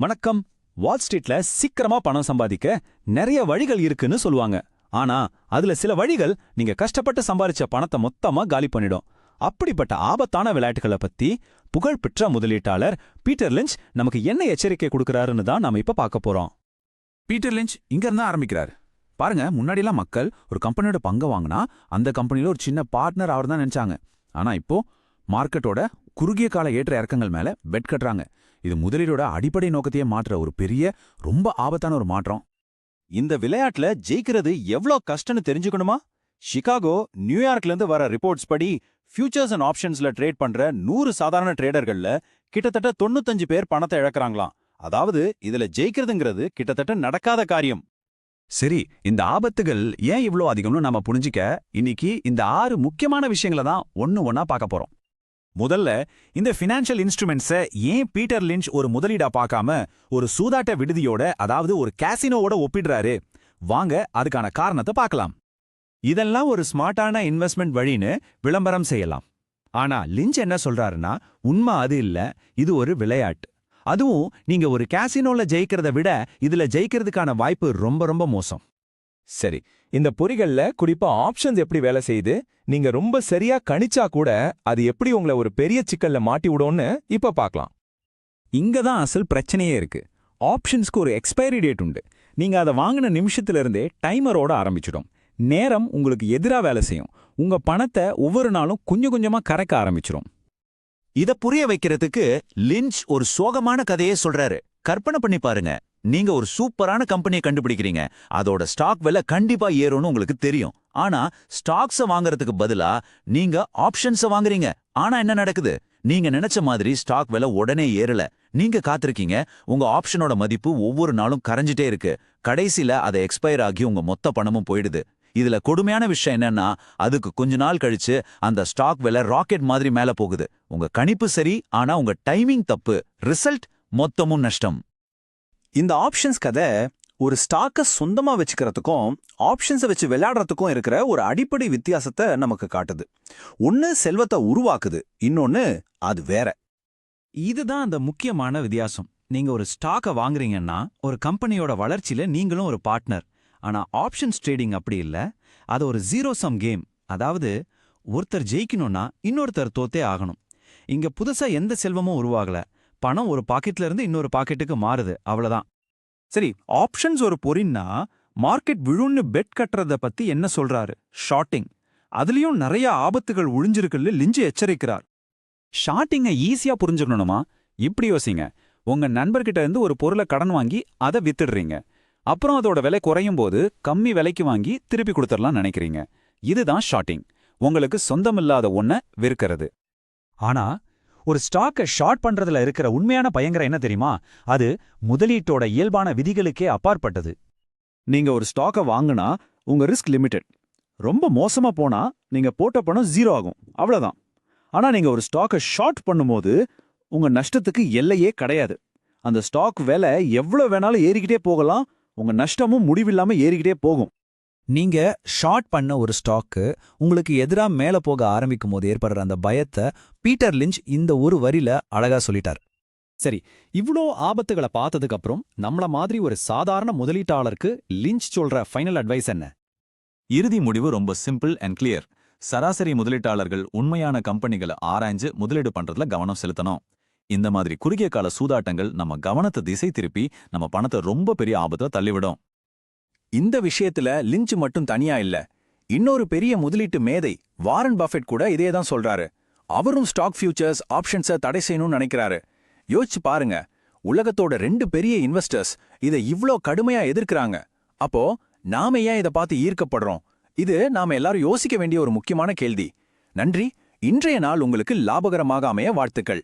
வணக்கம். வால் ஸ்ட்ரீட்ல சீக்கிரமா பணம் சம்பாதிக்க நிறைய வழிகள் இருக்குன்னு சொல்லுவாங்க. ஆனா அதுல சில வழிகள் நீங்க கஷ்டப்பட்டு சம்பாதிச்ச பணத்தை மொத்தமா காலி பண்ணிடும். அப்படிப்பட்ட ஆபத்தான விளையாட்டுகளை பத்தி புகழ்பெற்ற முதலீட்டாளர் பீட்டர் லிஞ்ச் நமக்கு என்ன எச்சரிக்கை கொடுக்கறாருன்னு தான் நாம இப்ப பார்க்க போறோம். பீட்டர் லிஞ்ச் இங்க இருந்தா ஆரம்பிக்கிறார். பாருங்க முன்னாடிலாம் மக்கள் ஒரு கம்பெனியோட பங்கு வாங்கினா அந்த கம்பெனில ஒரு சின்ன பார்ட்னர் அவர் தான் நினைச்சாங்க. ஆனா இப்போ மார்க்கெட்டோட குறுகிய கால ஏற்ற இறக்கங்கள் மேல பெட் கட்டுறாங்க இது முதலீடோட அடிப்படை நோக்கத்தையே மாற்ற ஒரு பெரிய ரொம்ப ஆபத்தான ஒரு மாற்றம். இந்த விளையாட்டுல ஜெயிக்கிறது எவ்ளோ கஷ்டம்னு தெரிஞ்சுக்கணுமா? சிகாகோ நியூயார்க்ல இருந்து வர ரிப்போர்ட்ஸ் படி ஃபியூச்சர்ஸ் அண்ட் ஆப்ஷன்ஸ்ல ட்ரேட் பண்ற நூறு சாதாரண ட்ரேடர்கள்ல கிட்டத்தட்ட தொண்ணூத்தஞ்சு பேர் பணத்தை இழக்கறாங்களாம். அதாவது இதுல ஜெயிக்கிறதுங்கிறது கிட்டத்தட்ட நடக்காத காரியம். சரி இந்த ஆபத்துகள் ஏன் இவ்ளோ அதிகம்னு நாம புரிஞ்சிக்க இன்னைக்கு இந்த ஆறு முக்கியமான விஷயங்களை தான் ஒன்னு ஒன்னா பார்க்க போறோம். முதல்ல இந்த ஃபினான்ஷியல் இன்ஸ்ட்ருமெண்ட்ஸை ஏன் பீட்டர் லிஞ்ச் ஒரு முதலீடா பார்க்காம ஒரு சூதாட்ட விடுதியோட அதாவது ஒரு கேசினோவோட ஒப்பிடுறாரு? வாங்க அதுக்கான காரணத்தை பார்க்கலாம். இதெல்லாம் ஒரு ஸ்மார்ட்டான இன்வெஸ்ட்மெண்ட் வழின்னு விளம்பரம் செய்யலாம். ஆனா லிஞ்ச் என்ன சொல்றாருன்னா உண்மை அது இல்ல இது ஒரு விளையாட்டு. அதுவும் நீங்க ஒரு கேசினோல ஜெயிக்கிறத விட இதுல ஜெயிக்கிறதுக்கான வாய்ப்பு ரொம்ப ரொம்ப மோசம். சரி இந்த பொறிகள்ல குறிப்பா ஆப்ஷன்ஸ் எப்படி வேலை செய்யுது? நீங்க ரொம்ப சரியா கணிச்சா கூட அது எப்படி உங்களை ஒரு பெரிய சிக்கல்ல மாட்டி விடும்னு இப்ப பார்க்கலாம் இங்க தான் அசல் பிரச்சனையே இருக்கு. ஆப்ஷன்ஸ்க்கு ஒரு எக்ஸ்பைரி டேட் உண்டு. நீங்க அதை வாங்கின நிமிஷத்துல இருந்தே டைமரோட ஆரம்பிச்சிடும். நேரம் உங்களுக்கு எதிரா வேலை செய்யும். உங்க பணத்தை ஒவ்வொரு நாளும் கொஞ்சம் கொஞ்சமா கரைக்க ஆரம்பிச்சிடும் இத புரிய வைக்கிறதுக்கு லிஞ்ச் ஒரு சோகமான கதையே சொல்றாரு. கற்பனை பண்ணி பாருங்க. நீங்க ஒரு சூப்பரான கம்பெனியை கண்டுபிடிக்கிறீங்க. அதோட ஸ்டாக் விலை கண்டிப்பா ஏறும்னு உங்களுக்கு தெரியும். ஆனா ஸ்டாக்ஸ வாங்குறதுக்கு பதிலா நீங்க ஆப்ஷன்ஸ வாங்குறீங்க. ஆனா என்ன நடக்குது? நீங்க நினைச்ச மாதிரி ஸ்டாக் விலை உடனே ஏறல. நீங்க காத்திருக்கீங்க. உங்க ஆப்ஷனோட மதிப்பு ஒவ்வொரு நாளும் கரைஞ்சிட்டே இருக்கு. கடைசில அதை எக்ஸ்பயர் ஆகி உங்க மொத்த பணமும் போயிடுது. இதுல கொடுமையான விஷயம் என்னன்னா அதுக்கு கொஞ்ச நாள் கழிச்சு அந்த ஸ்டாக் விலை ராக்கெட் மாதிரி மேல போகுது. உங்க கணிப்பு சரி ஆனா உங்க டைமிங் தப்பு. ரிசல்ட் மொத்தமும் நஷ்டம். இந்த ஆப்ஷன்ஸ் கதை ஒரு ஸ்டாக்கை சொந்தமா வச்சுக்கிறதுக்கும் ஆப்ஷன்ஸை வச்சு விளையாடுறதுக்கும் இருக்கிற ஒரு அடிப்படை வித்தியாசத்தை நமக்கு காட்டுது. ஒன்னு செல்வத்தை உருவாக்குது இன்னொன்னு அது வேற. இதுதான் அந்த முக்கியமான வித்தியாசம். நீங்க ஒரு ஸ்டாக்கை வாங்குறீங்கன்னா ஒரு கம்பெனியோட வளர்ச்சியில் நீங்களும் ஒரு பார்ட்னர் ஆனா ஆப்ஷன்ஸ் ட்ரேடிங் அப்படி இல்ல. அது ஒரு ஜீரோ சம் கேம் அதாவது ஒருத்தர் ஜெயிக்கணும்னா இன்னொருத்தர் தோத்தே ஆகணும். இங்க புதுசா எந்த செல்வமும் உருவாகல. பணம் ஒரு பாக்கெட்ல இருந்து இன்னொரு பாக்கெட்டுக்கு மாறுது. அவ்வளவுதான். சரி ஆப்ஷன்ஸ் ஒரு பொறின்னா மார்க்கெட் விழுன்னு பெட் கட்டுறத பத்தி என்ன சொல்றாரு? ஷார்ட்டிங் அதுலயும் நிறைய ஆபத்துகள் ஒழிஞ்சிருக்குன்னு லிஞ்சு எச்சரிக்கிறார். ஷார்ட்டிங்கை ஈஸியா புரிஞ்சுக்கணுமா? இப்படி யோசிங்க. உங்க நண்பர்கிட்ட இருந்து ஒரு பொருளை கடன் வாங்கி அதை வித்துடுறீங்க. அப்புறம் அதோட விலை குறையும் போது கம்மி விலைக்கு வாங்கி திருப்பி கொடுத்துடலாம் நினைக்கிறீங்க. இதுதான் ஷார்ட்டிங் உங்களுக்கு சொந்தமில்லாத ஒன்ன விற்கிறது. ஆனா ஒரு ஸ்டாக்கை ஷார்ட் பண்றதுல இருக்கிற உண்மையான பயங்கரம் என்ன தெரியுமா? அது முதலீட்டோட இயல்பான விதிகளுக்கே அப்பாற்பட்டது. நீங்க ஒரு ஸ்டாக்கை வாங்குனா உங்க ரிஸ்க் லிமிடெட். ரொம்ப மோசமா போனா நீங்க போட்ட பணம் ஜீரோ ஆகும். அவ்வளவுதான். ஆனா நீங்க ஒரு ஸ்டாக்கை ஷார்ட் பண்ணும்போது உங்க நஷ்டத்துக்கு எல்லையே கிடையாது. அந்த ஸ்டாக் விலை எவ்வளவு வேணாலும் ஏறிக்கிட்டே போகலாம். உங்க நஷ்டமும் முடிவில்லாம ஏறிக்கிட்டே போகும். நீங்க ஷார்ட் பண்ண ஒரு ஸ்டாக்கு உங்களுக்கு எதிரா மேல போக ஆரம்பிக்கும் போது ஏற்படுற அந்த பயத்தை பீட்டர் லிஞ்ச் இந்த ஒரு வரியில அழகா சொல்லிட்டார். சரி இவ்ளோ ஆபத்துகளை பார்த்ததுக்கு அப்புறம் நம்மள மாதிரி ஒரு சாதாரண முதலீட்டாளருக்கு லிஞ்ச் சொல்ற ஃபைனல் அட்வைஸ் என்ன? இறுதி முடிவு ரொம்ப சிம்பிள் அண்ட் கிளியர் சராசரி முதலீட்டாளர்கள் உண்மையான கம்பெனிகளை ஆராய்ஞ்சு முதலீடு பண்றதுல கவனம் செலுத்தணும். இந்த மாதிரி குறுகிய கால சூதாட்டங்கள் நம்ம கவனத்தை திசை திருப்பி நம்ம பணத்தை ரொம்ப பெரிய ஆபத்தை தள்ளிவிடும். இந்த விஷயத்துல லிஞ்ச் மட்டும் தனியா இல்ல. இன்னொரு பெரிய முதலீட்டு மேதை வாரன் பஃபெட் கூட இதே தான் சொல்றாரு. அவரும் ஸ்டாக் ஃபியூச்சர்ஸ் ஆப்ஷன்ஸை தடை செய்யணும்னு நினைக்கிறாரு. யோசிச்சு பாருங்க உலகத்தோட ரெண்டு பெரிய இன்வெஸ்டர்ஸ் இதை இவ்ளோ கடுமையா எதிர்க்கறாங்க. அப்போ நாம ஏன் இதை பார்த்து ஈர்க்கப்படுறோம்? இது நாம எல்லாரும் யோசிக்க வேண்டிய ஒரு முக்கியமான கேள்வி. நன்றி இன்றைய நாள் உங்களுக்கு லாபகரமாக அமைய வாழ்த்துக்கள்.